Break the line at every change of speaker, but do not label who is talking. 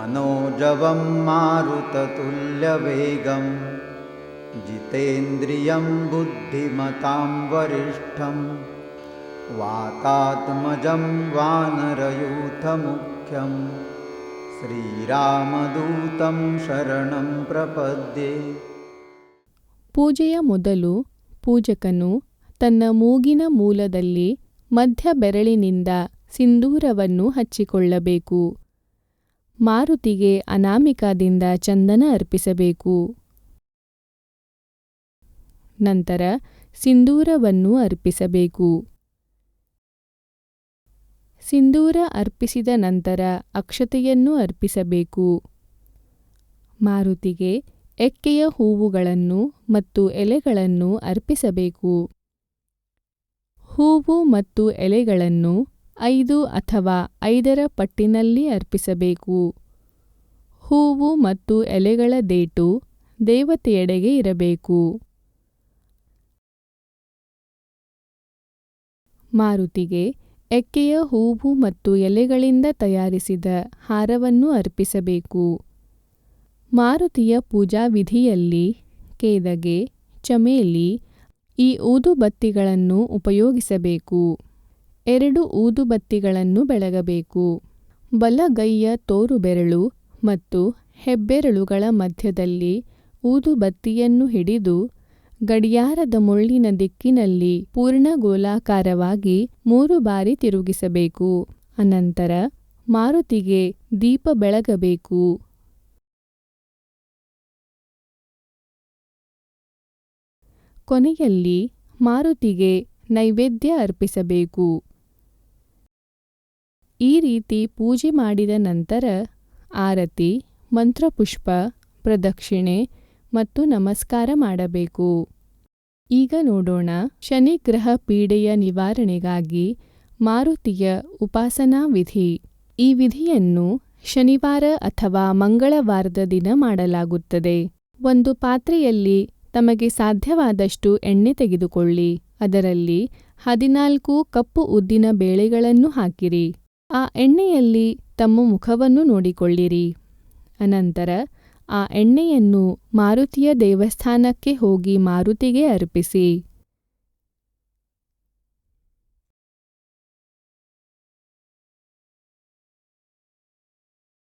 मनोजवं मारुततुल्यवेगं जितेन्द्रियं बुद्धिमतां वरिष्ठं वातात्मजं वानरयूथमुख्यं श्रीरामदूतं शरणं प्रपद्ये
ಪೂಜೆಯ ಮೊದಲು ಪೂಜಕನು ತನ್ನ ಮೂಗಿನ ಮೂಲದಲ್ಲಿ ಮಧ್ಯ ಬೆರಳಿನಿಂದ ಸಿಂಧೂರವನ್ನು ಹಚ್ಚಿಕೊಳ್ಳಬೇಕು ಮಾರುತಿಗೆ ಅನಾಮಿಕಾದಿಂದ ಚಂದನ ಅರ್ಪಿಸಬೇಕು. ನಂತರ ಸಿಂಧೂರವನ್ನು ಅರ್ಪಿಸಬೇಕು. ಸಿಂಧೂರ ಅರ್ಪಿಸಿದ ನಂತರ ಅಕ್ಷತೆಯನ್ನು ಅರ್ಪಿಸಬೇಕು. ಮಾರುತಿಗೆ ಎಕ್ಕೆಯ ಹೂವುಗಳನ್ನು ಮತ್ತು ಎಲೆಗಳನ್ನು ಅರ್ಪಿಸಬೇಕು. ಹೂವು ಮತ್ತು ಎಲೆಗಳನ್ನು ಐದು ಅಥವಾ ಐದರ ಪಟ್ಟಿನಲ್ಲಿ ಅರ್ಪಿಸಬೇಕು. ಹೂವು ಮತ್ತು ಎಲೆಗಳ ದೇಟು ದೇವತೆಯೆಡೆಗೆ ಇರಬೇಕು. ಮಾರುತಿಗೆ ಎಕ್ಕೆಯ ಹೂವು ಮತ್ತು ಎಲೆಗಳಿಂದ ತಯಾರಿಸಿದ ಹಾರವನ್ನು ಅರ್ಪಿಸಬೇಕು. ಮಾರುತಿಯ ಪೂಜಾ ವಿಧಿಯಲ್ಲಿ ಕೇದಗೆ, ಚಮೇಲಿ ಈ ಊದುಬತ್ತಿಗಳನ್ನು ಉಪಯೋಗಿಸಬೇಕು. ಎರಡು ಊದುಬತ್ತಿಗಳನ್ನು ಬೆಳಗಬೇಕು. ಬಲಗೈಯ ತೋರುಬೆರಳು ಮತ್ತು ಹೆಬ್ಬೆರಳುಗಳ ಮಧ್ಯದಲ್ಲಿ ಊದುಬತ್ತಿಯನ್ನು ಹಿಡಿದು ಗಡಿಯಾರದ ಮುಳ್ಳಿನ ದಿಕ್ಕಿನಲ್ಲಿ ಪೂರ್ಣ ಗೋಲಾಕಾರವಾಗಿ ಮೂರು ಬಾರಿ ತಿರುಗಿಸಬೇಕು. ಅನಂತರ ಮಾರುತಿಗೆ ದೀಪ ಬೆಳಗಬೇಕು. ಕೊನೆಯಲ್ಲಿ ಮಾರುತಿಗೆ ನೈವೇದ್ಯ ಅರ್ಪಿಸಬೇಕು. ಈ ರೀತಿ ಪೂಜೆ ಮಾಡಿದ ನಂತರ ಆರತಿ, ಮಂತ್ರಪುಷ್ಪ, ಪ್ರದಕ್ಷಿಣೆ ಮತ್ತು ನಮಸ್ಕಾರ ಮಾಡಬೇಕು. ಈಗ ನೋಡೋಣ ಶನಿ ಗ್ರಹ ಪೀಡೆಯ ನಿವಾರಣೆಗಾಗಿ ಮಾರುತಿಯ ಉಪಾಸನಾ ವಿಧಿ. ಈ ವಿಧಿಯನ್ನು ಶನಿವಾರ ಅಥವಾ ಮಂಗಳವಾರದ ದಿನ ಮಾಡಲಾಗುತ್ತದೆ. ಒಂದು ಪಾತ್ರೆಯಲ್ಲಿ ತಮಗೆ ಸಾಧ್ಯವಾದಷ್ಟು ಎಣ್ಣೆ ತೆಗೆದುಕೊಳ್ಳಿ. ಅದರಲ್ಲಿ ಹದಿನಾಲ್ಕು ಕಪ್ಪು ಉದ್ದಿನ ಬೇಳೆಗಳನ್ನು ಹಾಕಿರಿ. ಆ ಎಣ್ಣೆಯಲ್ಲಿ ತಮ್ಮ ಮುಖವನ್ನು ನೋಡಿಕೊಳ್ಳಿರಿ. ಅನಂತರ ಆ ಎಣ್ಣೆಯನ್ನು ಮಾರುತಿಯ ದೇವಸ್ಥಾನಕ್ಕೆ ಹೋಗಿ ಮಾರುತಿಗೆ ಅರ್ಪಿಸಿ.